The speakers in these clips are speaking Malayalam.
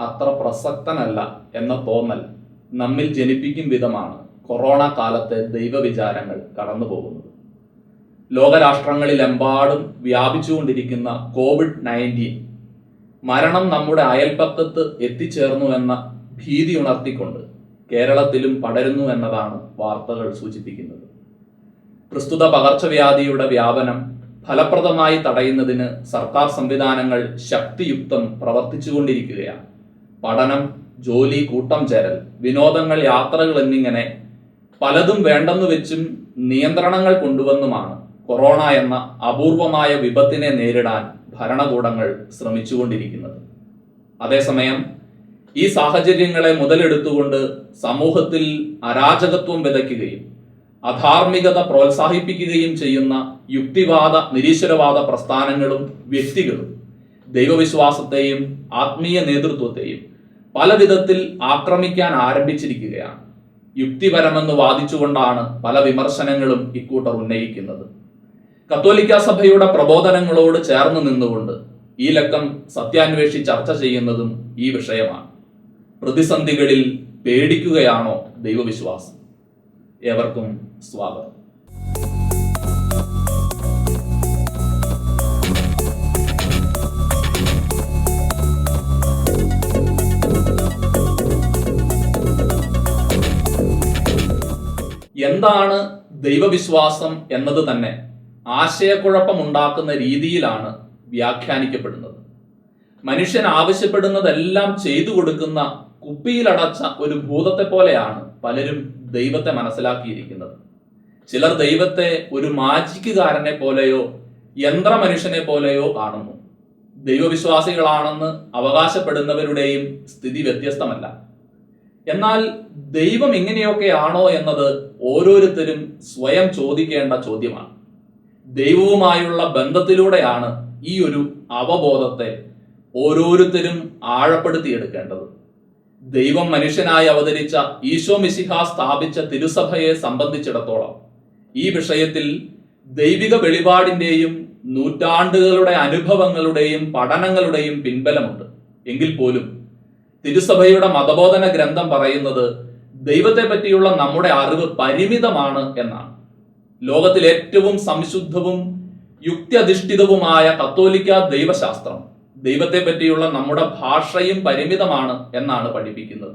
അത്ര പ്രസക്തനല്ല എന്ന തോന്നൽ നമ്മിൽ ജനിപ്പിക്കും വിധമാണ് കൊറോണ കാലത്തെ ദൈവവിചാരങ്ങൾ കടന്നു പോകുന്നത് ലോകരാഷ്ട്രങ്ങളിലെമ്പാടും വ്യാപിച്ചുകൊണ്ടിരിക്കുന്ന കോവിഡ് നയന്റീൻ മരണം നമ്മുടെ അയൽപക്കത്ത് എത്തിച്ചേർന്നു എന്ന ഭീതി ഉണർത്തിക്കൊണ്ട് കേരളത്തിലും പടരുന്നു എന്നതാണ് വാർത്തകൾ സൂചിപ്പിക്കുന്നത്. പ്രസ്തുത പകർച്ചവ്യാധിയുടെ വ്യാപനം ഫലപ്രദമായി തടയുന്നതിന് സർക്കാർ സംവിധാനങ്ങൾ ശക്തിയുക്തം പ്രവർത്തിച്ചുകൊണ്ടിരിക്കുകയാണ്. പഠനം ജോലി കൂട്ടം ചേരൽ വിനോദങ്ങൾ യാത്രകൾ എന്നിങ്ങനെ പലതും വേണ്ടെന്ന് വെച്ചും നിയന്ത്രണങ്ങൾ കൊണ്ടുവന്നുമാണ് കൊറോണ എന്ന അപൂർവമായ വിപത്തിനെ നേരിടാൻ ഭരണകൂടങ്ങൾ ശ്രമിച്ചുകൊണ്ടിരിക്കുന്നത്. അതേസമയം ഈ സാഹചര്യങ്ങളെ മുതലെടുത്തുകൊണ്ട് സമൂഹത്തിൽ അരാജകത്വം വിതയ്ക്കുകയും അധാർമികത പ്രോത്സാഹിപ്പിക്കുകയും ചെയ്യുന്ന യുക്തിവാദ നിരീശ്വരവാദ പ്രസ്ഥാനങ്ങളും വ്യക്തികളും ദൈവവിശ്വാസത്തെയും ആത്മീയ നേതൃത്വത്തെയും പല വിധത്തിൽ ആക്രമിക്കാൻ ആരംഭിച്ചിരിക്കുകയാണ്. യുക്തിപരമെന്ന് വാദിച്ചുകൊണ്ടാണ് പല വിമർശനങ്ങളും ഇക്കൂട്ടർ ഉന്നയിക്കുന്നത്. കത്തോലിക്ക സഭയുടെ പ്രബോധനങ്ങളോട് ചേർന്ന് നിന്നുകൊണ്ട് ഈ ലക്കം സത്യാന്വേഷി ചർച്ച ചെയ്യുന്നതും ഈ വിഷയമാണ്. പ്രതിസന്ധികളിൽ പേടിക്കുകയാണോ ദൈവവിശ്വാസം? ഏവർക്കും സ്വാഗതം. എന്താണ് ദൈവവിശ്വാസം എന്നത് തന്നെ ആശയക്കുഴപ്പമുണ്ടാക്കുന്ന രീതിയിലാണ് വ്യാഖ്യാനിക്കപ്പെടുന്നത്. മനുഷ്യൻ ആവശ്യപ്പെടുന്നതെല്ലാം ചെയ്തു കൊടുക്കുന്ന കുപ്പിയിലടച്ച ഒരു ഭൂതത്തെ പോലെയാണ് പലരും ദൈവത്തെ മനസ്സിലാക്കിയിരിക്കുന്നത്. ചിലർ ദൈവത്തെ ഒരു മാജിക്കുകാരനെ പോലെയോ യന്ത്രമനുഷ്യനെ പോലെയോ കാണുന്നു. ദൈവവിശ്വാസികളാണെന്ന് അവകാശപ്പെടുന്നവരുടെയും സ്ഥിതി വ്യത്യസ്തമല്ല. എന്നാൽ ദൈവം ഇങ്ങനെയൊക്കെയാണോ എന്നത് ഓരോരുത്തരും സ്വയം ചോദിക്കേണ്ട ചോദ്യമാണ്. ദൈവവുമായുള്ള ബന്ധത്തിലൂടെയാണ് ഈ ഒരു അവബോധത്തെ ഓരോരുത്തരും ആഴപ്പെടുത്തിയെടുക്കേണ്ടത്. ദൈവം മനുഷ്യനായി അവതരിച്ച ഈശോ മിശിഹ സ്ഥാപിച്ച തിരുസഭയെ സംബന്ധിച്ചിടത്തോളം ഈ വിഷയത്തിൽ ദൈവിക വെളിപാടിന്റെയും നൂറ്റാണ്ടുകളുടെ അനുഭവങ്ങളുടെയും പഠനങ്ങളുടെയും പിൻബലമുണ്ട്. എങ്കിൽ പോലും തിരുസഭയുടെ മതബോധന ഗ്രന്ഥം പറയുന്നത് ദൈവത്തെ പറ്റിയുള്ള നമ്മുടെ അറിവ് പരിമിതമാണ് എന്നാണ്. ലോകത്തിൽ ഏറ്റവും സംശുദ്ധവും യുക്തിയധിഷ്ഠിതവുമായ കത്തോലിക്ക ദൈവശാസ്ത്രം ദൈവത്തെ പറ്റിയുള്ള നമ്മുടെ ഭാഷയും പരിമിതമാണ് എന്നാണ് പഠിപ്പിക്കുന്നത്.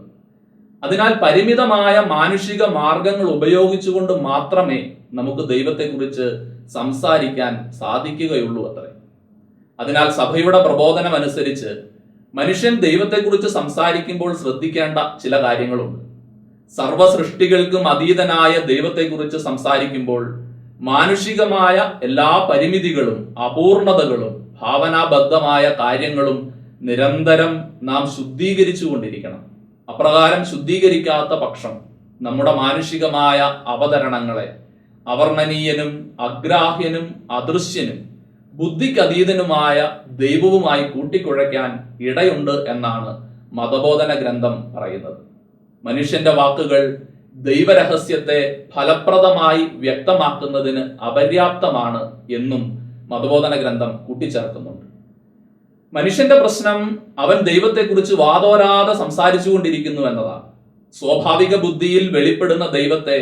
അതിനാൽ പരിമിതമായ മാനുഷിക മാർഗങ്ങൾ ഉപയോഗിച്ചുകൊണ്ട് മാത്രമേ നമുക്ക് ദൈവത്തെക്കുറിച്ച് സംസാരിക്കാൻ സാധിക്കുകയുള്ളൂ അത്രേ. അതിനാൽ സഭയുടെ പ്രബോധനം അനുസരിച്ച് മനുഷ്യൻ ദൈവത്തെക്കുറിച്ച് സംസാരിക്കുമ്പോൾ ശ്രദ്ധിക്കേണ്ട ചില കാര്യങ്ങളുണ്ട്. സർവ സൃഷ്ടികൾക്കും അതീതനായ ദൈവത്തെക്കുറിച്ച് സംസാരിക്കുമ്പോൾ മാനുഷികമായ എല്ലാ പരിമിതികളും അപൂർണതകളും ഭാവനാബദ്ധമായ കാര്യങ്ങളും നിരന്തരം നാം ശുദ്ധീകരിച്ചു കൊണ്ടിരിക്കണം അപ്രകാരം ശുദ്ധീകരിക്കാത്ത പക്ഷം നമ്മുടെ മാനുഷികമായ അവതരണങ്ങളെ അവർണനീയനും അഗ്രാഹ്യനും അദൃശ്യനും ബുദ്ധിക്കതീതനുമായ ദൈവവുമായി കൂട്ടിക്കുഴയ്ക്കാൻ ഇടയുണ്ട് എന്നാണ് മതബോധന ഗ്രന്ഥം പറയുന്നത്. മനുഷ്യന്റെ വാക്കുകൾ ദൈവരഹസ്യത്തെ ഫലപ്രദമായി വ്യക്തമാക്കുന്നതിന് അപര്യാപ്തമാണ് എന്നും മതബോധന ഗ്രന്ഥം കൂട്ടിച്ചേർക്കുന്നുണ്ട്. മനുഷ്യന്റെ പ്രശ്നം അവൻ ദൈവത്തെക്കുറിച്ച് വാതോരാതെ സംസാരിച്ചുകൊണ്ടിരിക്കുന്നു എന്നതാണ്. സ്വാഭാവിക ബുദ്ധിയിൽ വെളിപ്പെടുന്ന ദൈവത്തെ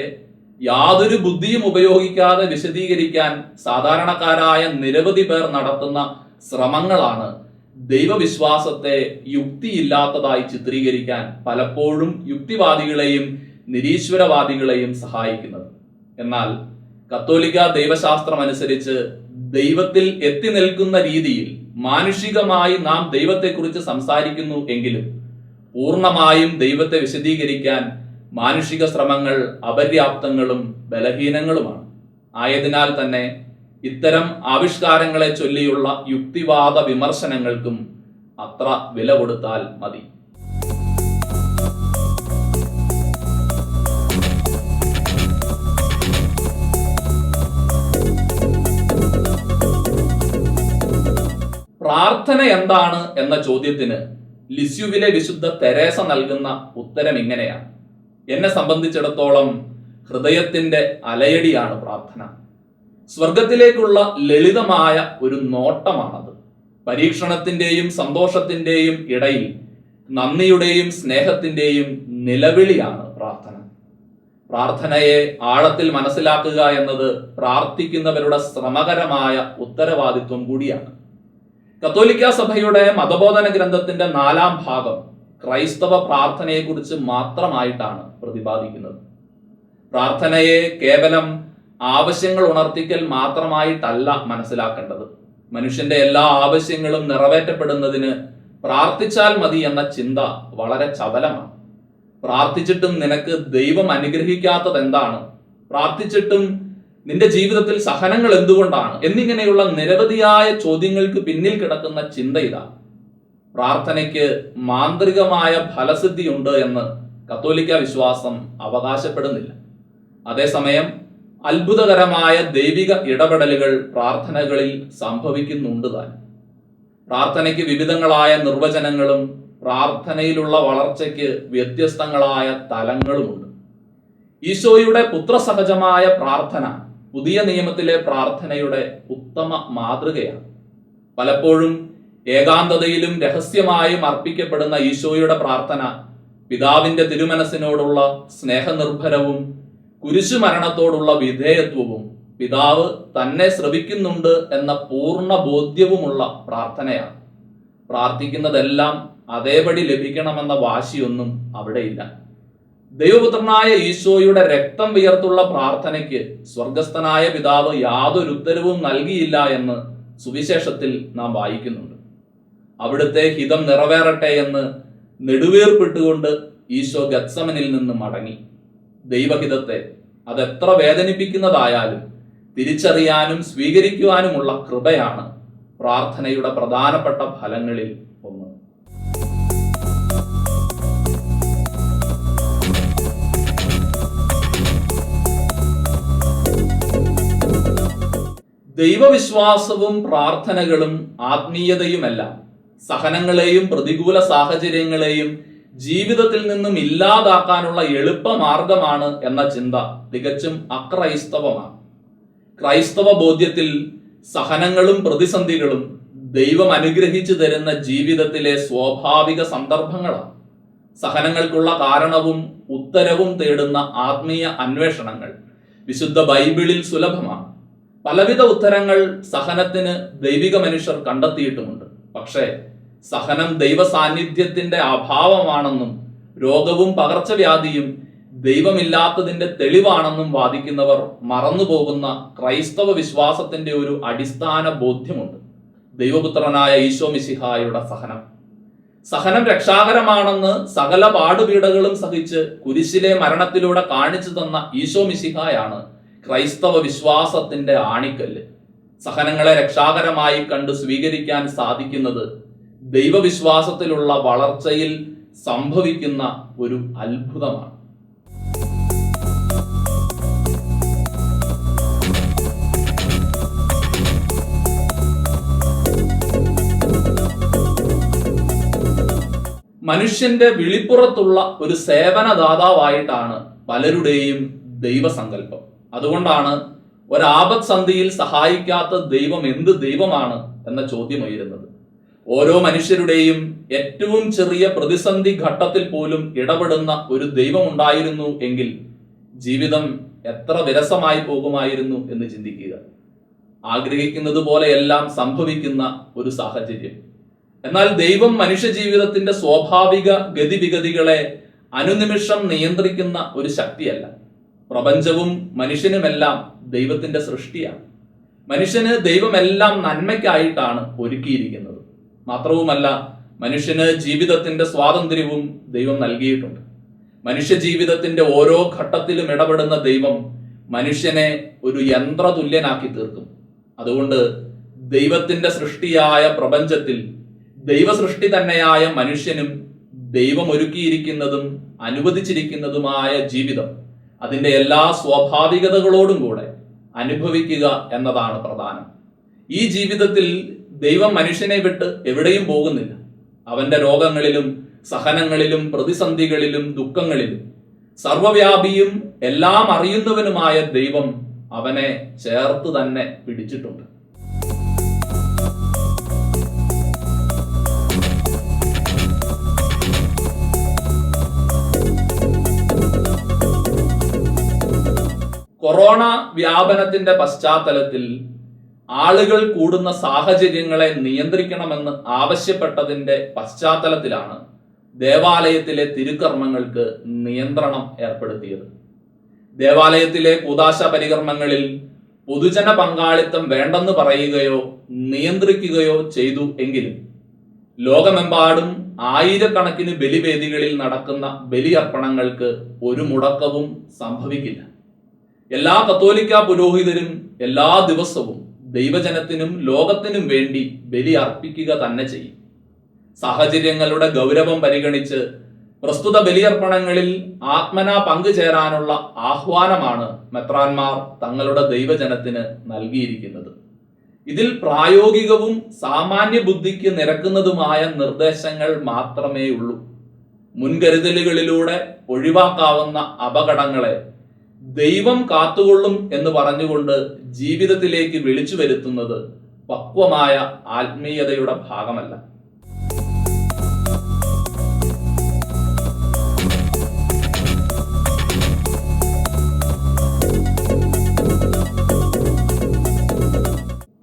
യാതൊരു ബുദ്ധിയും ഉപയോഗിക്കാതെ വിശദീകരിക്കാൻ സാധാരണക്കാരായ നിരവധി പേർ നടത്തുന്ന ശ്രമങ്ങളാണ് ദൈവവിശ്വാസത്തെ യുക്തിയില്ലാത്തതായി ചിത്രീകരിക്കാൻ പലപ്പോഴും യുക്തിവാദികളെയും നിരീശ്വരവാദികളെയും സഹായിക്കുന്നത്. എന്നാൽ കത്തോലിക്ക ദൈവശാസ്ത്രം അനുസരിച്ച് ദൈവത്തിൽ എത്തി നിൽക്കുന്ന രീതിയിൽ മാനുഷികമായി നാം ദൈവത്തെക്കുറിച്ച് സംസാരിക്കുന്നു എങ്കിലും പൂർണമായും ദൈവത്തെ വിശദീകരിക്കാൻ മാനുഷിക ശ്രമങ്ങൾ അപര്യാപ്തങ്ങളും ബലഹീനങ്ങളുമാണ്. ആയതിനാൽ തന്നെ ഇത്തരം ആവിഷ്കാരങ്ങളെ ചൊല്ലിയുള്ള യുക്തിവാദ വിമർശനങ്ങൾക്കും അത്ര വില കൊടുത്താൽ മതി. പ്രാർത്ഥന എന്താണ് എന്ന ചോദ്യത്തിന് ലിസ്യുവിലെ വിശുദ്ധ തെരേസ നൽകുന്ന ഉത്തരം ഇങ്ങനെയാണ്. എന്നെ സംബന്ധിച്ചിടത്തോളം ഹൃദയത്തിന്റെ അലയടിയാണ് പ്രാർത്ഥന. സ്വർഗത്തിലേക്കുള്ള ലളിതമായ ഒരു നോട്ടമാണത്. പരീക്ഷണത്തിന്റെയും സന്തോഷത്തിന്റെയും ഇടയിൽ നന്ദിയുടെയും സ്നേഹത്തിന്റെയും നിലവിളിയാണ് പ്രാർത്ഥന. പ്രാർത്ഥനയെ ആഴത്തിൽ മനസ്സിലാക്കുക എന്നത് പ്രാർത്ഥിക്കുന്നവരുടെ ശ്രമകരമായ ഉത്തരവാദിത്വം കൂടിയാണ്. കത്തോലിക്ക സഭയുടെ മതബോധന ഗ്രന്ഥത്തിന്റെ നാലാം ഭാഗം ക്രൈസ്തവ പ്രാർത്ഥനയെക്കുറിച്ച് മാത്രമായിട്ടാണ് പ്രതിപാദിക്കുന്നത്. പ്രാർത്ഥനയെ കേവലം ആവശ്യങ്ങൾ ഉണർത്തിക്കൽ മാത്രമായിട്ടല്ല മനസ്സിലാക്കേണ്ടത്. മനുഷ്യന്റെ എല്ലാ ആവശ്യങ്ങളും നിറവേറ്റപ്പെടുന്നതിന് പ്രാർത്ഥിച്ചാൽ മതി എന്ന ചിന്ത വളരെ ചപലമാണ് പ്രാർത്ഥിച്ചിട്ടും നിനക്ക് ദൈവം അനുഗ്രഹിക്കാത്തത് എന്താണ്? പ്രാർത്ഥിച്ചിട്ടും നിന്റെ ജീവിതത്തിൽ സഹനങ്ങൾ എന്തുകൊണ്ടാണ്? എന്നിങ്ങനെയുള്ള നിരവധിയായ ചോദ്യങ്ങൾക്ക് പിന്നിൽ കിടക്കുന്ന ചിന്ത ഇതാണ് പ്രാർത്ഥനയ്ക്ക് മാന്ത്രികമായ ഫലസിദ്ധിയുണ്ട് എന്ന് കത്തോലിക്ക വിശ്വാസം അവകാശപ്പെടുന്നില്ല. അതേസമയം അത്ഭുതകരമായ ദൈവിക ഇടപെടലുകൾ പ്രാർത്ഥനകളിൽ സംഭവിക്കുന്നുണ്ട് താൻ. പ്രാർത്ഥനയ്ക്ക് വിവിധങ്ങളായ നിർവചനങ്ങളും പ്രാർത്ഥനയിലുള്ള വളർച്ചയ്ക്ക് വ്യത്യസ്തങ്ങളായ തലങ്ങളുമുണ്ട്. ഈശോയുടെ പുത്രസഹജമായ പ്രാർത്ഥന പുതിയ നിയമത്തിലെ പ്രാർത്ഥനയുടെ ഉത്തമ മാതൃകയാണ്. പലപ്പോഴും ഏകാന്തതയിലും രഹസ്യമായും അർപ്പിക്കപ്പെടുന്ന ഈശോയുടെ പ്രാർത്ഥന പിതാവിന്റെ തിരുമനസിനോടുള്ള സ്നേഹനിർഭരവും കുരിശുമരണത്തോടുള്ള വിധേയത്വവും പിതാവ് തന്നെ ശ്രവിക്കുന്നുണ്ട് എന്ന പൂർണ ബോധ്യവുമുള്ള പ്രാർത്ഥനയാണ്. പ്രാർത്ഥിക്കുന്നതെല്ലാം അതേപടി ലഭിക്കണമെന്ന വാശിയൊന്നും അവിടെയില്ല. ദൈവപുത്രനായ ഈശോയുടെ രക്തം വിയർത്തുള്ള പ്രാർത്ഥനയ്ക്ക് സ്വർഗസ്ഥനായ പിതാവ് യാതൊരു ഉത്തരവും നൽകിയില്ല എന്ന് സുവിശേഷത്തിൽ നാം വായിക്കുന്നുണ്ട്. അവിടുത്തെ ഹിതം നിറവേറട്ടെ എന്ന് നെടുവേർപ്പിട്ടുകൊണ്ട് ഈശോ ഗത്സമനിൽ നിന്ന് മടങ്ങി. ദൈവഹിതത്തെ അതെത്ര വേദനിപ്പിക്കുന്നതായാലും തിരിച്ചറിയാനും സ്വീകരിക്കുവാനുമുള്ള കൃപയാണ് പ്രാർത്ഥനയുടെ പ്രധാനപ്പെട്ട ഫലങ്ങളിൽ ദൈവവിശ്വാസവും പ്രാർത്ഥനകളും ആത്മീയതയുമല്ല. സഹനങ്ങളെയും പ്രതികൂല സാഹചര്യങ്ങളെയും ജീവിതത്തിൽ നിന്നും ഇല്ലാതാക്കാനുള്ള എളുപ്പമാർഗമാണ് എന്ന ചിന്ത തികച്ചും അക്രൈസ്തവമാണ്. ക്രൈസ്തവ ബോധ്യത്തിൽ സഹനങ്ങളും പ്രതിസന്ധികളും ദൈവം അനുഗ്രഹിച്ചു തരുന്ന ജീവിതത്തിലെ സ്വാഭാവിക സന്ദർഭങ്ങളാണ്. സഹനങ്ങൾക്കുള്ള കാരണവും ഉത്തരവും തേടുന്ന ആത്മീയ അന്വേഷണങ്ങൾ വിശുദ്ധ ബൈബിളിൽ സുലഭമാണ്. പലവിധ ഉത്തരങ്ങൾ സഹനത്തിന് ദൈവിക മനുഷ്യർ കണ്ടെത്തിയിട്ടുമുണ്ട്. പക്ഷേ സഹനം ദൈവ സാന്നിധ്യത്തിന്റെ അഭാവമാണെന്നും രോഗവും പകർച്ചവ്യാധിയും ദൈവമില്ലാത്തതിന്റെ തെളിവാണെന്നും വാദിക്കുന്നവർ മറന്നുപോകുന്ന ക്രൈസ്തവ വിശ്വാസത്തിന്റെ ഒരു അടിസ്ഥാന ബോധ്യമുണ്ട്. ദൈവപുത്രനായ ഈശോ മിശിഹായുടെ സഹനം. സഹനം രക്ഷാകരമാണെന്ന് സകല പാടുപീടകളും സഹിച്ച് കുരിശിലെ മരണത്തിലൂടെ കാണിച്ചു തന്ന ഈശോ മിശിഹായാണ് ക്രൈസ്തവ വിശ്വാസത്തിന്റെ ആണിക്കല്ല്. സഹനങ്ങളെ രക്ഷാകരമായി കണ്ട് സ്വീകരിക്കാൻ സാധിക്കുന്നത് ദൈവവിശ്വാസത്തിലുള്ള വളർച്ചയിൽ സംഭവിക്കുന്ന ഒരു അത്ഭുതമാണ്. മനുഷ്യന്റെ വിളിപ്പുറത്തുള്ള ഒരു സേവനദാതാവായിട്ടാണ് പലരുടെയും ദൈവസങ്കല്പം. അതുകൊണ്ടാണ് ഒരാപത് സന്ധിയിൽ സഹായിക്കാത്ത ദൈവം എന്ത് ദൈവമാണ് എന്ന ചോദ്യം ഉയരുന്നത്. ഓരോ മനുഷ്യരുടെയും ഏറ്റവും ചെറിയ പ്രതിസന്ധി ഘട്ടത്തിൽ പോലും ഇടപെടുന്ന ഒരു ദൈവം ഉണ്ടായിരുന്നു എങ്കിൽ ജീവിതം എത്ര വിരസമായി പോകുമായിരുന്നു എന്ന് ചിന്തിക്കുക. ആഗ്രഹിക്കുന്നത് പോലെയെല്ലാം സംഭവിക്കുന്ന ഒരു സാഹചര്യം. എന്നാൽ ദൈവം മനുഷ്യ ജീവിതത്തിന്റെ സ്വാഭാവിക ഗതിവിഗതികളെ അനുനിമിഷം നിയന്ത്രിക്കുന്ന ഒരു ശക്തിയല്ല. പ്രപഞ്ചവും മനുഷ്യനുമെല്ലാം ദൈവത്തിന്റെ സൃഷ്ടിയാണ്. മനുഷ്യന് ദൈവമെല്ലാം നന്മയ്ക്കായിട്ടാണ് ഒരുക്കിയിരിക്കുന്നത്. മാത്രവുമല്ല മനുഷ്യന് ജീവിതത്തിന്റെ സ്വാതന്ത്ര്യവും ദൈവം നൽകിയിട്ടുണ്ട്. മനുഷ്യ ജീവിതത്തിന്റെ ഓരോ ഘട്ടത്തിലും ഇടപെടുന്ന ദൈവം മനുഷ്യനെ ഒരു യന്ത്രതുല്യനാക്കി തീർക്കും. അതുകൊണ്ട് ദൈവത്തിന്റെ സൃഷ്ടിയായ പ്രപഞ്ചത്തിൽ ദൈവസൃഷ്ടി തന്നെയായ മനുഷ്യനും ദൈവം ഒരുക്കിയിരിക്കുന്നതും അനുവദിച്ചിരിക്കുന്നതുമായ ജീവിതം അതിന്റെ എല്ലാ സ്വാഭാവികതകളോടും കൂടെ അനുഭവിക്കുക എന്നതാണ് പ്രധാനം. ഈ ജീവിതത്തിൽ ദൈവം മനുഷ്യനെ വിട്ട് എവിടെയും പോകുന്നില്ല. അവന്റെ രോഗങ്ങളിലും സഹനങ്ങളിലും പ്രതിസന്ധികളിലും ദുഃഖങ്ങളിലും സർവവ്യാപിയും എല്ലാം അറിയുന്നവനുമായ ദൈവം അവനെ ചേർത്ത് തന്നെ പിടിച്ചിട്ടുണ്ട്. കൊറോണ വ്യാപനത്തിന്റെ പശ്ചാത്തലത്തിൽ ആളുകൾ കൂടുന്ന സാഹചര്യങ്ങളെ നിയന്ത്രിക്കണമെന്ന് ആവശ്യപ്പെട്ടതിന്റെ പശ്ചാത്തലത്തിലാണ് ദേവാലയത്തിലെ തിരുക്കർമ്മങ്ങൾക്ക് നിയന്ത്രണം ഏർപ്പെടുത്തിയത്. ദേവാലയത്തിലെ കൂതാശ പരികർമ്മങ്ങളിൽ പൊതുജന പങ്കാളിത്തം വേണ്ടെന്ന് പറയുകയോ നിയന്ത്രിക്കുകയോ ചെയ്തു എങ്കിലും ലോകമെമ്പാടും ആയിരക്കണക്കിന് ബലിവേദികളിൽ നടക്കുന്ന ബലിയർപ്പണങ്ങൾക്ക് ഒരു മുടക്കവും സംഭവിക്കില്ല. എല്ലാ കത്തോലിക്ക പുരോഹിതരും എല്ലാ ദിവസവും ദൈവജനത്തിനും ലോകത്തിനും വേണ്ടി ബലി അർപ്പിക്കുക തന്നെ ചെയ്യും. സാഹചര്യങ്ങളുടെ ഗൗരവം പരിഗണിച്ച് പ്രസ്തുത ബലിയർപ്പണങ്ങളിൽ ആത്മന പങ്കുചേരാനുള്ള ആഹ്വാനമാണ് മെത്രാന്മാർ തങ്ങളുടെ ദൈവജനത്തിന് നൽകിയിരിക്കുന്നത്. ഇതിൽ പ്രായോഗികവും സാമാന്യ ബുദ്ധിക്ക് നിരക്കുന്നതുമായ നിർദ്ദേശങ്ങൾ മാത്രമേ ഉള്ളൂ മുൻകരുതലുകളിലൂടെ ഒഴിവാക്കാവുന്ന അപകടങ്ങളെ ദൈവം കാത്തുകൊള്ളും എന്ന് പറഞ്ഞുകൊണ്ട് ജീവിതത്തിലേക്ക് വിളിച്ചു വരുത്തുന്നത് പക്വമായ ആത്മീയതയുടെ ഭാഗമല്ല.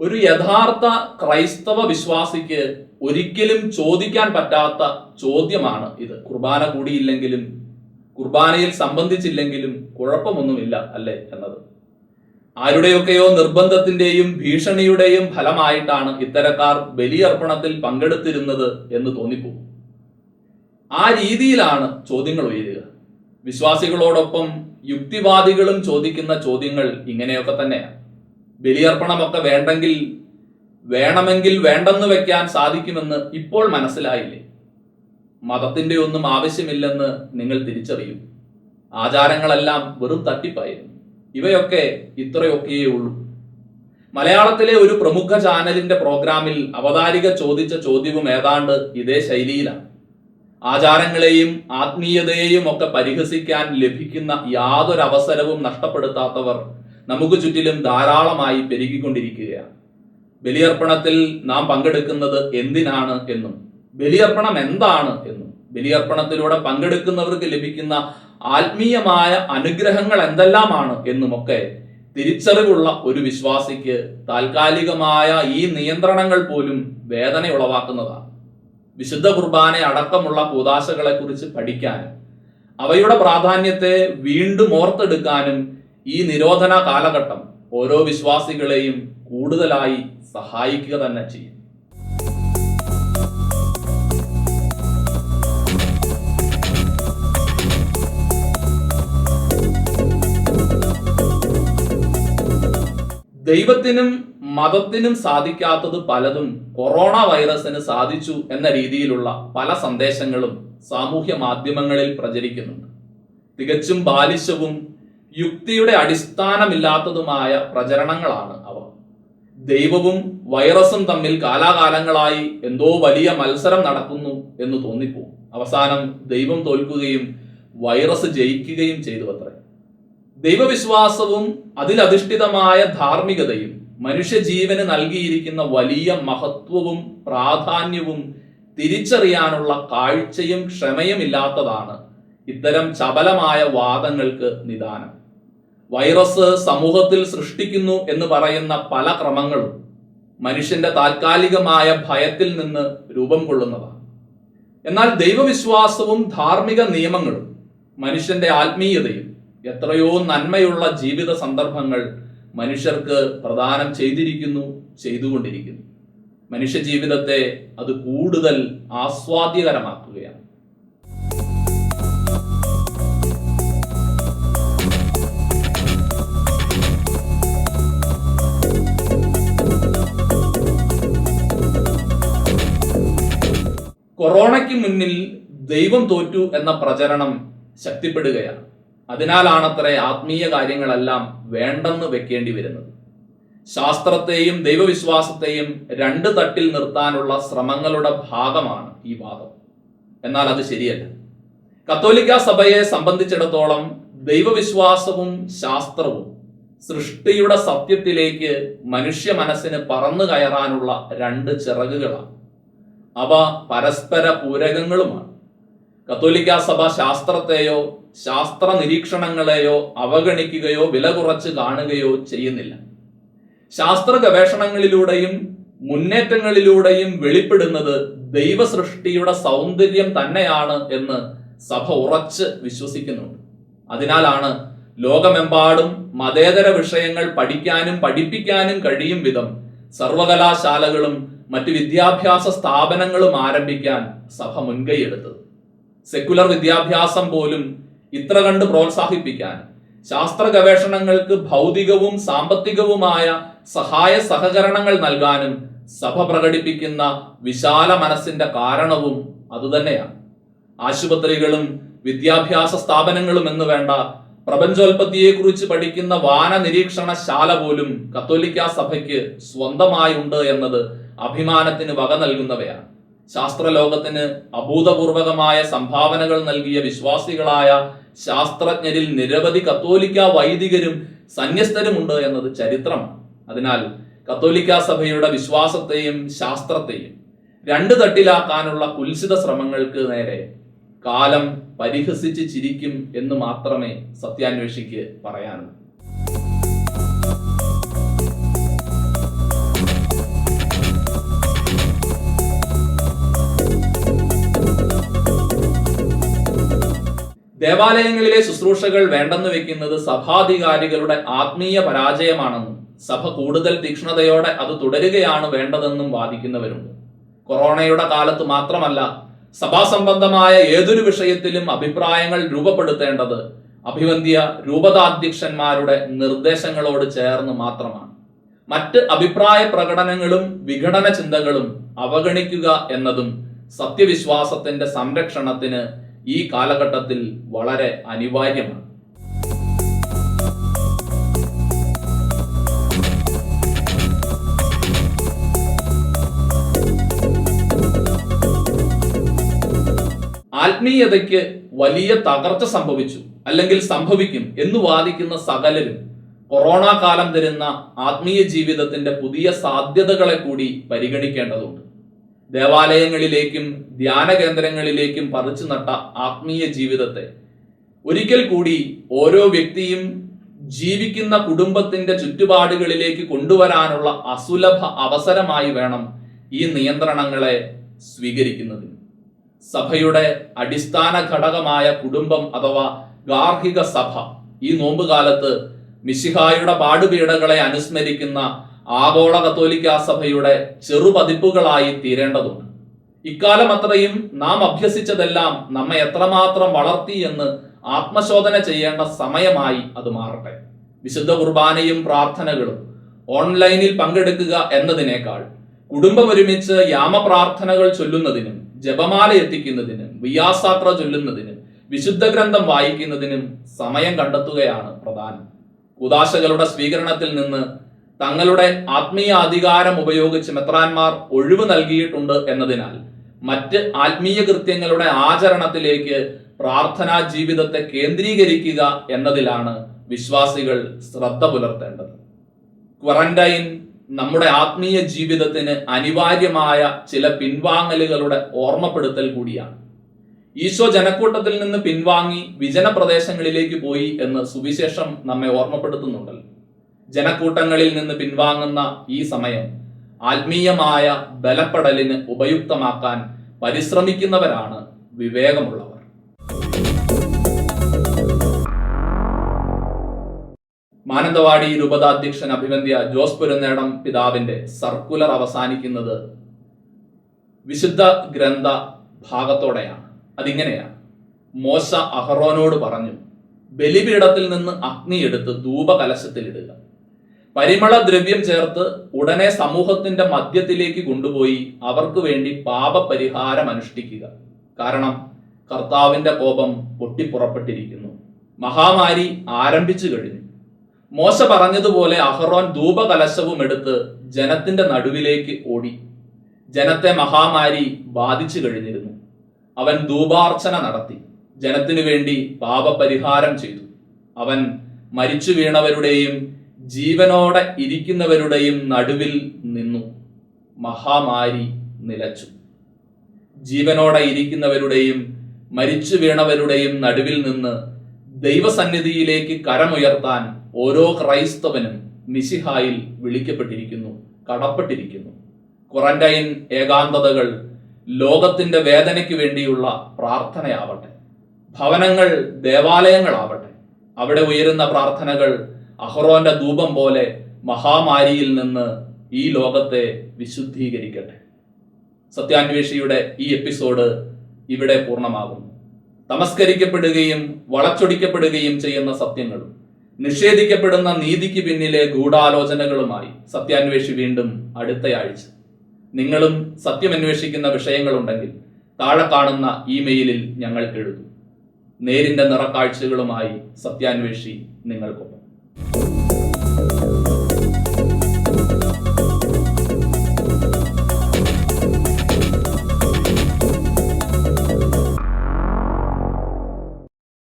ഒരു യഥാർത്ഥ ക്രൈസ്തവ വിശ്വാസിക്ക് ഒരിക്കലും ചോദിക്കാൻ പറ്റാത്ത ചോദ്യമാണ് ഇത്. കുർബാന കൂടിയില്ലെങ്കിലും കുർബാനയിൽ സംബന്ധിച്ചില്ലെങ്കിലും കുഴപ്പമൊന്നുമില്ല അല്ലേ എന്നത്. ആരുടെയൊക്കെയോ നിർബന്ധത്തിന്റെയും ഭീഷണിയുടെയും ഫലമായിട്ടാണ് ഇത്തരക്കാർ ബലിയർപ്പണത്തിൽ പങ്കെടുത്തിരുന്നത് എന്ന് തോന്നിപ്പോകും. ആ രീതിയിലാണ് ചോദ്യങ്ങൾ ഉയരുക. വിശ്വാസികളോടൊപ്പം യുക്തിവാദികളും ചോദിക്കുന്ന ചോദ്യങ്ങൾ ഇങ്ങനെയൊക്കെ തന്നെയാണ് ബലിയർപ്പണമൊക്കെ വേണ്ടെങ്കിൽ വേണമെങ്കിൽ വേണ്ടെന്ന് വെക്കാൻ സാധിക്കുമെന്ന് ഇപ്പോൾ മനസ്സിലായില്ലേ? മതത്തിന്റെ ഒന്നും ആവശ്യമില്ലെന്ന് നിങ്ങൾ തിരിച്ചറിയും. ആചാരങ്ങളെല്ലാം വെറും തട്ടിപ്പായിരുന്നു. ഇവയൊക്കെ ഇത്രയൊക്കെയേ ഉള്ളൂ. മലയാളത്തിലെ ഒരു പ്രമുഖ ചാനലിന്റെ പ്രോഗ്രാമിൽ അവതാരിക ചോദിച്ച ചോദ്യവും ഏതാണ്ട് ഇതേ ശൈലിയിലാണ്. ആചാരങ്ങളെയും ആത്മീയതയെയും ഒക്കെ പരിഹസിക്കാൻ ലഭിക്കുന്ന യാതൊരു അവസരവും നഷ്ടപ്പെടുത്താത്തവർ നമുക്ക് ചുറ്റിലും ധാരാളമായി പെരുകിക്കൊണ്ടിരിക്കുകയാണ്. ബലിയർപ്പണത്തിൽ നാം പങ്കെടുക്കുന്നത് എന്തിനാണ് എന്നും ബലിയർപ്പണം എന്താണ് എന്നും. ബലിയർപ്പണത്തിലൂടെ പങ്കെടുക്കുന്നവർക്ക് ലഭിക്കുന്ന ആത്മീയമായ അനുഗ്രഹങ്ങൾ എന്തെല്ലാമാണ് എന്നുമൊക്കെ തിരിച്ചറിവുള്ള ഒരു വിശ്വാസിക്ക് താൽക്കാലികമായ ഈ നിയന്ത്രണങ്ങൾ പോലും വേദന ഉളവാക്കുന്നതാണ് വിശുദ്ധ കുർബാന അടക്കമുള്ള കൂതാശകളെ കുറിച്ച് പഠിക്കാനും അവയുടെ പ്രാധാന്യത്തെ വീണ്ടും ഓർത്തെടുക്കാനും ഈ നിരോധന കാലഘട്ടം ഓരോ വിശ്വാസികളെയും കൂടുതലായി സഹായിക്കുക തന്നെ ചെയ്യും. ദൈവത്തിനും മതത്തിനും സാധിക്കാത്തത് പലതും കൊറോണ വൈറസിന് സാധിച്ചു എന്ന രീതിയിലുള്ള പല സന്ദേശങ്ങളും സാമൂഹ്യ മാധ്യമങ്ങളിൽ പ്രചരിക്കുന്നുണ്ട്. തികച്ചും ബാലിശവും യുക്തിയുടെ അടിസ്ഥാനമില്ലാത്തതുമായ പ്രചരണങ്ങളാണ് അവ. ദൈവവും വൈറസും തമ്മിൽ കാലാകാലങ്ങളായി എന്തോ വലിയ മത്സരം നടക്കുന്നു എന്ന് തോന്നിപ്പോകും. അവസാനം ദൈവം തോൽക്കുകയും വൈറസ് ജയിക്കുകയും ചെയ്തു അത്രേ ദൈവവിശ്വാസവും അതിലധിഷ്ഠിതമായ ധാർമ്മികതയും മനുഷ്യജീവന് നൽകിയിരിക്കുന്ന വലിയ മഹത്വവും പ്രാധാന്യവും തിരിച്ചറിയാനുള്ള കാഴ്ചയും ക്ഷമയും ഇല്ലാത്തതാണ് ഇത്തരം ചപലമായ വാദങ്ങൾക്ക് നിദാനം. വൈറസ് സമൂഹത്തിൽ സൃഷ്ടിക്കുന്നു എന്ന് പറയുന്ന പല ക്രമങ്ങളും മനുഷ്യന്റെ താൽക്കാലികമായ ഭയത്തിൽ നിന്ന് രൂപം കൊള്ളുന്നതാണ്. എന്നാൽ ദൈവവിശ്വാസവും ധാർമ്മിക നിയമങ്ങളും മനുഷ്യന്റെ ആത്മീയതയും എത്രയോ നന്മയുള്ള ജീവിത സന്ദർഭങ്ങൾ മനുഷ്യർക്ക് പ്രദാനം ചെയ്തിരിക്കുന്നു ചെയ്തുകൊണ്ടിരിക്കുന്നു. മനുഷ്യ ജീവിതത്തെ അത് കൂടുതൽ ആസ്വാദ്യകരമാക്കുകയാണ്. കൊറോണയ്ക്ക് മുന്നിൽ ദൈവം തോറ്റു എന്ന പ്രചരണം ശക്തിപ്പെടുകയാണ്. അതിനാലാണത്രേ ആത്മീയ കാര്യങ്ങളെല്ലാം വേണ്ടെന്ന് വെക്കേണ്ടി വരുന്നത്. ശാസ്ത്രത്തെയും ദൈവവിശ്വാസത്തെയും രണ്ട് തട്ടിൽ നിർത്താനുള്ള ശ്രമങ്ങളുടെ ഭാഗമാണ് ഈ വാദം. എന്നാൽ അത് ശരിയല്ല. കത്തോലിക്ക സഭയെ സംബന്ധിച്ചിടത്തോളം ദൈവവിശ്വാസവും ശാസ്ത്രവും സൃഷ്ടിയുടെ സത്യത്തിലേക്ക് മനുഷ്യ മനസ്സിന് പറന്നു കയറാനുള്ള രണ്ട് ചിറകുകളാണ്. അവ പരസ്പര പൂരകങ്ങളുമാണ്. കത്തോലിക്ക സഭ ശാസ്ത്രത്തെയോ ശാസ്ത്ര നിരീക്ഷണങ്ങളെയോ അവഗണിക്കുകയോ വില കുറച്ച് കാണുകയോ ചെയ്യുന്നില്ല. ശാസ്ത്ര ഗവേഷണങ്ങളിലൂടെയും മുന്നേറ്റങ്ങളിലൂടെയും വെളിപ്പെടുന്നത് ദൈവസൃഷ്ടിയുടെ സൗന്ദര്യം തന്നെയാണ് എന്ന് സഭ ഉറച്ച് വിശ്വസിക്കുന്നുണ്ട്. അതിനാലാണ് ലോകമെമ്പാടും മതേതര വിഷയങ്ങൾ പഠിക്കാനും പഠിപ്പിക്കാനും കഴിയും വിധം സർവകലാശാലകളും മറ്റ് വിദ്യാഭ്യാസ സ്ഥാപനങ്ങളും ആരംഭിക്കാൻ സഭ മുൻകൈയെടുത്തത്. സെക്കുലർ വിദ്യാഭ്യാസം പോലും ഇത്ര കണ്ട് പ്രോത്സാഹിപ്പിക്കാൻ. ശാസ്ത്ര ഗവേഷണങ്ങൾക്ക് ഭൗതികവും സാമ്പത്തികവുമായ സഹായ സഹകരണങ്ങൾ നൽകാനും സഭ പ്രകടിപ്പിക്കുന്ന വിശാല മനസ്സിന്റെ കാരണവും അതുതന്നെയാണ്. ആശുപത്രികളും വിദ്യാഭ്യാസ സ്ഥാപനങ്ങളും എന്ന് വേണ്ട പ്രപഞ്ചോൽപത്തിയെക്കുറിച്ച് പഠിക്കുന്ന വാന നിരീക്ഷണശാല പോലും കത്തോലിക്ക സഭയ്ക്ക് സ്വന്തമായുണ്ട് എന്നത് അഭിമാനത്തിന് വക നൽകുന്നവയാണ്. ശാസ്ത്രലോകത്തിന് അഭൂതപൂർവകമായ സംഭാവനകൾ നൽകിയ വിശ്വാസികളായ ശാസ്ത്രജ്ഞരിൽ നിരവധി കത്തോലിക്ക വൈദികരും സന്യസ്തരുമുണ്ട് എന്നത് ചരിത്രം. അതിനാൽ കത്തോലിക്ക സഭയുടെ വിശ്വാസത്തെയും ശാസ്ത്രത്തെയും രണ്ട് തട്ടിലാക്കാനുള്ള കുൽസിത ശ്രമങ്ങൾക്ക് നേരെ കാലം പരിഹസിച്ച് ചിരിക്കും എന്ന് മാത്രമേ സത്യാന്വേഷിക്ക് പറയാനുള്ളൂ. ദേവാലയങ്ങളിലെ ശുശ്രൂഷകൾ വേണ്ടെന്ന് വെക്കുന്നത് സഭാധികാരികളുടെ ആത്മീയ പരാജയമാണെന്നും സഭ കൂടുതൽ തീക്ഷ്ണതയോടെ അത് തുടരുകയാണ് വേണ്ടതെന്നും വാദിക്കുന്നവരുണ്ട് കൊറോണയുടെ കാലത്ത് മാത്രമല്ല സഭാസംബന്ധമായ ഏതൊരു വിഷയത്തിലും അഭിപ്രായങ്ങൾ രൂപപ്പെടുത്തേണ്ടത് അഭിവന്ധ്യ രൂപതാധ്യക്ഷന്മാരുടെ നിർദ്ദേശങ്ങളോട് ചേർന്ന് മാത്രമാണ്. മറ്റ് അഭിപ്രായ പ്രകടനങ്ങളും വിഘടന ചിന്തകളും അവഗണിക്കുക എന്നതും സത്യവിശ്വാസത്തിന്റെ സംരക്ഷണത്തിന് ഈ കാലഘട്ടത്തിൽ വളരെ അനിവാര്യമാണ്. ആത്മീയതയ്ക്ക് വലിയ തകർച്ച സംഭവിച്ചു അല്ലെങ്കിൽ സംഭവിക്കും എന്ന് വാദിക്കുന്ന സകലരും കൊറോണ കാലം തരുന്ന ആത്മീയ ജീവിതത്തിന്റെ പുതിയ സാധ്യതകളെ കൂടി പരിഗണിക്കേണ്ടതുണ്ട്. ദേവാലയങ്ങളിലേക്കും ധ്യാന കേന്ദ്രങ്ങളിലേക്കും പറിച്ചു നട്ട ആത്മീയ ജീവിതത്തെ ഒരിക്കൽ കൂടി ഓരോ വ്യക്തിയും ജീവിക്കുന്ന കുടുംബത്തിന്റെ ചുറ്റുപാടുകളിലേക്ക് കൊണ്ടുവരാനുള്ള അസുലഭ അവസരമായി വേണം ഈ നിയന്ത്രണങ്ങളെ സ്വീകരിക്കുന്നതിന്. സഭയുടെ അടിസ്ഥാന ഘടകമായ കുടുംബം അഥവാ ഗാർഹിക സഭ ഈ നോമ്പുകാലത്ത് മിശിഹായുടെ പാടുപീടകളെ അനുസ്മരിക്കുന്ന ആഗോള കത്തോലിക്ക സഭയുടെ ചെറുപതിപ്പുകളായി തീരേണ്ടതുണ്ട്. ഇക്കാലം അത്രയും നാം അഭ്യസിച്ചതെല്ലാം നമ്മെ എത്രമാത്രം വളർത്തി എന്ന് ആത്മശോധന ചെയ്യേണ്ട സമയമായി അത് മാറട്ടെ. വിശുദ്ധ കുർബാനയും പ്രാർത്ഥനകളും ഓൺലൈനിൽ പങ്കെടുക്കുക എന്നതിനേക്കാൾ കുടുംബം ഒരുമിച്ച് യാമപ്രാർത്ഥനകൾ ചൊല്ലുന്നതിനും ജപമാല എത്തിക്കുന്നതിനും വിയാസാത്ര ചൊല്ലുന്നതിനും വിശുദ്ധ ഗ്രന്ഥം വായിക്കുന്നതിനും സമയം കണ്ടെത്തുകയാണ് പ്രധാനം. കുദാശകളുടെ സ്വീകരണത്തിൽ നിന്ന് തങ്ങളുടെ ആത്മീയ അധികാരം ഉപയോഗിച്ച് മെത്രാന്മാർ ഒഴിവ് നൽകിയിട്ടുണ്ട് എന്നതിനാൽ മറ്റ് ആത്മീയ കൃത്യങ്ങളുടെ ആചരണത്തിലേക്ക് പ്രാർത്ഥനാ ജീവിതത്തെ കേന്ദ്രീകരിക്കുക എന്നതിലാണ് വിശ്വാസികൾ ശ്രദ്ധ പുലർത്തേണ്ടത്. ക്വാറന്റൈൻ നമ്മുടെ ആത്മീയ ജീവിതത്തിന് അനിവാര്യമായ ചില പിൻവാങ്ങലുകളുടെ ഓർമ്മപ്പെടുത്തൽ കൂടിയാണ്. ഈശോ ജനക്കൂട്ടത്തിൽ നിന്ന് പിൻവാങ്ങി വിജന പ്രദേശങ്ങളിലേക്ക് പോയി എന്ന് സുവിശേഷം നമ്മെ ഓർമ്മപ്പെടുത്തുന്നുണ്ടല്ലോ. ജനക്കൂട്ടങ്ങളിൽ നിന്ന് പിൻവാങ്ങുന്ന ഈ സമയം ആത്മീയമായ ബലപ്പെടലിന് ഉപയുക്തമാക്കാൻ പരിശ്രമിക്കുന്നവരാണ് വിവേകമുള്ളവർ. മാനന്തവാടി രൂപതാധ്യക്ഷൻ അഭിനന്ദ്യ ജോസ് പുരനേടം പിതാവിന്റെ സർക്കുലർ അവസാനിക്കുന്നത് വിശുദ്ധ ഗ്രന്ഥ ഭാഗത്തോടെയാണ്. അതിങ്ങനെയാണ്. മോശ അഹറോനോട് പറഞ്ഞു ബലിപീഠത്തിൽ നിന്ന് അഗ്നിയെടുത്ത് ധൂപകലശത്തിലിടുക. പരിമള ദ്രവ്യം ചേർത്ത് ഉടനെ സമൂഹത്തിന്റെ മധ്യത്തിലേക്ക് കൊണ്ടുപോയി അവർക്ക് വേണ്ടി പാപപരിഹാരം അനുഷ്ഠിക്കുക. കാരണം കർത്താവിന്റെ കോപം പൊട്ടിപ്പുറപ്പെട്ടിരിക്കുന്നു. മഹാമാരി ആരംഭിച്ചു കഴിഞ്ഞു. മോശ പറഞ്ഞതുപോലെ അഹറോൻ ധൂപകലശവും എടുത്ത് ജനത്തിന്റെ നടുവിലേക്ക് ഓടി. ജനത്തെ മഹാമാരി ബാധിച്ചു കഴിഞ്ഞിരുന്നു. അവൻ ധൂപാർച്ചന നടത്തി. ജനത്തിനു വേണ്ടി പാപപരിഹാരം ചെയ്തു. അവൻ മരിച്ചു വീണവരുടെയും ജീവനോടെ ഇരിക്കുന്നവരുടെയും നടുവിൽ നിന്നു മഹാമാരി നിലച്ചു. ജീവനോടെ ഇരിക്കുന്നവരുടെയും മരിച്ചു വീണവരുടെയും നടുവിൽ നിന്ന് ദൈവസന്നിധിയിലേക്ക് കരമുയർത്താൻ ഓരോ ക്രൈസ്തവനും മിശിഹായിൽ വിളിക്കപ്പെട്ടിരിക്കുന്നു കടപ്പെട്ടിരിക്കുന്നു. ക്വാറന്റൈൻ ഏകാന്തതകൾ ലോകത്തിന്റെ വേദനയ്ക്ക് വേണ്ടിയുള്ള പ്രാർത്ഥനയാവട്ടെ ഭവനങ്ങൾ ദേവാലയങ്ങളാവട്ടെ അവിടെ ഉയരുന്ന പ്രാർത്ഥനകൾ അഹ്റോന്റെ ധൂപം പോലെ മഹാമാരിയിൽ നിന്ന് ഈ ലോകത്തെ വിശുദ്ധീകരിക്കട്ടെ. സത്യാന്വേഷിയുടെ ഈ എപ്പിസോഡ് ഇവിടെ പൂർണമാകുന്നു. തമസ്കരിക്കപ്പെടുകയും വളച്ചൊടിക്കപ്പെടുകയും ചെയ്യുന്ന സത്യങ്ങളും നിഷേധിക്കപ്പെടുന്ന നീതിക്ക് പിന്നിലെ ഗൂഢാലോചനകളുമായി സത്യാന്വേഷി വീണ്ടും അടുത്തയാഴ്ച. നിങ്ങളും സത്യമന്വേഷിക്കുന്ന വിഷയങ്ങളുണ്ടെങ്കിൽ താഴെ കാണുന്ന ഇമെയിലിൽ ഞങ്ങൾക്ക് എഴുതും. നേരിന്റെ നിറക്കാഴ്ചകളുമായി സത്യാന്വേഷി നിങ്ങൾക്കൊപ്പം. you